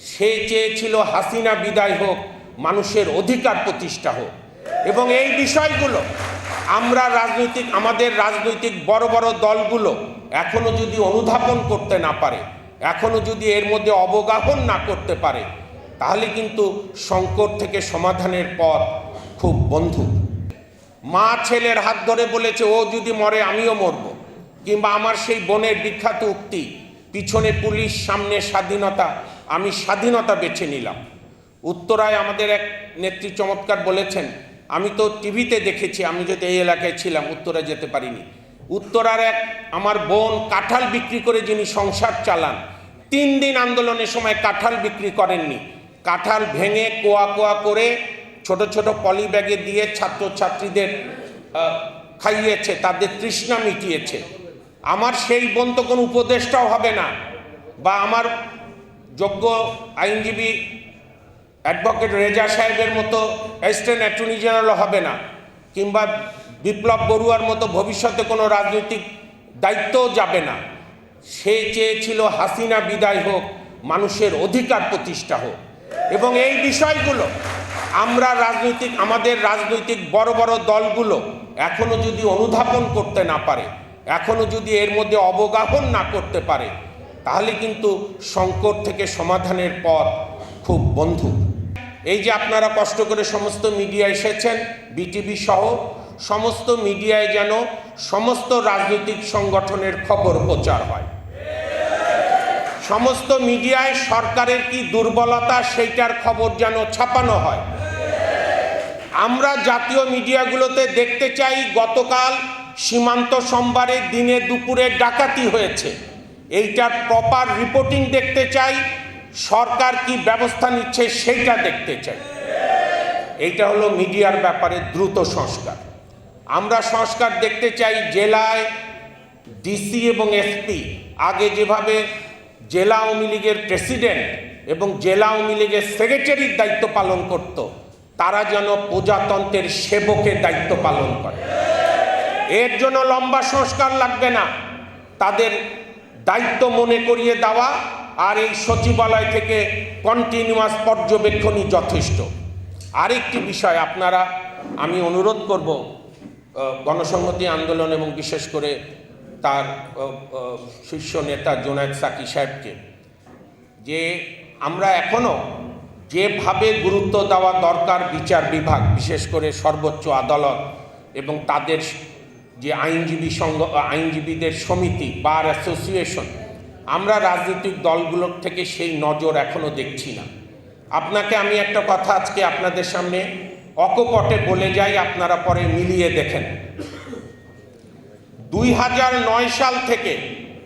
সে চেয়েছিল হাসিনা বিদায় হোক, মানুষের অধিকার প্রতিষ্ঠা হোক। এবং এই বিষয়গুলো আমরা রাজনৈতিক, আমাদের রাজনৈতিক বড় বড় দলগুলো এখনও যদি অনুধাবন করতে না পারে, এখনও যদি এর মধ্যে অবগাহন না করতে পারে, তাহলে কিন্তু সংকট থেকে সমাধানের পথ খুব বন্ধু। মা ছেলের হাত ধরে বলেছে, ও যদি মরে, আমিও মরব। কিংবা, আমার সেই বোনের বিখ্যাত উক্তি, পিছনে পুলিশ, সামনে স্বাধীনতা আমি স্বাধীনতা বেছে নিলাম। উত্তরায় আমাদের এক নেত্রী চমৎকার বলেছেন, আমি তো টিভিতে দেখেছি, আমি যদি এই এলাকায় ছিলাম উত্তরায় যেতে পারিনি। উত্তরার এক আমার বোন কাঁঠাল বিক্রি করে যিনি সংসার চালান, তিন দিন আন্দোলনের সময় কাঁঠাল বিক্রি করেননি। কাঁঠাল ভেঙে কোয়া কোয়া করে ছোট ছোট পলি ব্যাগে দিয়ে ছাত্রছাত্রীদের খাইয়েছে, তাদের তৃষ্ণা মিটিয়েছে। আমার সেই বোন তো কোনো উপদেষ্টাও হবে না, বা আমার যোগ্য আইনজীবী অ্যাডভোকেট রেজা সাহেবের মতো অ্যাসিস্ট্যান্ট অ্যাটর্নি জেনারেল হবে না, কিংবা বিপ্লব বড়ুয়ার মতো ভবিষ্যতে কোনো রাজনৈতিক দায়িত্বও যাবে না। সে চেয়েছিল হাসিনা বিদায় হোক, মানুষের অধিকার প্রতিষ্ঠা হোক। এবং এই বিষয়গুলো আমরা রাজনৈতিক, আমাদের রাজনৈতিক বড় বড় দলগুলো এখনও যদি অনুধাবন করতে না পারে, এখনও যদি এর মধ্যে অবগাহন না করতে পারে তাহলে কিন্তু সংকট থেকে সমাধানের পথ খুব বন্ধু। এই যে আপনারা কষ্ট করে সমস্ত মিডিয়া এসেছেন, বিটিভি সহ, সমস্ত মিডিয়ায় যেন সমস্ত রাজনৈতিক সংগঠনের খবর প্রচার হয়। সমস্ত মিডিয়ায় সরকারের কি দুর্বলতা, সেইটার খবর যেন ছাপানো হয়। আমরা জাতীয় মিডিয়াগুলোতে দেখতে চাই, গতকাল সীমান্ত সোমবারে দিনে দুপুরে ডাকাতি হয়েছে। এইটার প্রপার রিপোর্টিং দেখতে চাই। সরকার কি ব্যবস্থা নিচ্ছে সেইটা দেখতে চাই। এইটা হলো মিডিয়ার ব্যাপারে দ্রুত সংস্কার। আমরা সংস্কার দেখতে চাই জেলায় ডিসি এবং এসপি আগে যেভাবে জেলা আওয়ামী লীগের প্রেসিডেন্ট এবং জেলা আওয়ামী লীগের সেক্রেটারির দায়িত্ব পালন করত, তারা যেন প্রজাতন্ত্রের সেবকের দায়িত্ব পালন করে। এর জন্য লম্বা সংস্কার লাগবে না। তাদের দায়িত্ব মনে করিয়ে দেওয়া আর এই সচিবালয় থেকে কন্টিনিউয়াস পর্যবেক্ষণই যথেষ্ট। আরেকটি বিষয় আপনারা, আমি অনুরোধ করব গণসংহতি আন্দোলন এবং বিশেষ করে তার শীর্ষ নেতা জোনায়দ সাকি সাহেবকে, যে আমরা এখনও যেভাবে গুরুত্ব দেওয়া দরকার বিচার বিভাগ, বিশেষ করে সর্বোচ্চ আদালত এবং তাদের যে আইনজীবী সংঘ আইনজীবীদের সমিতি, বার অ্যাসোসিয়েশন, আমরা রাজনৈতিক দলগুলোর থেকে সেই নজর এখনও দেখছি না। আপনাকে আমি একটা কথা আজকে আপনাদের সামনে অকপটে বলে যাই, আপনারা পরে মিলিয়ে দেখেন। দুই হাজার নয় সাল থেকে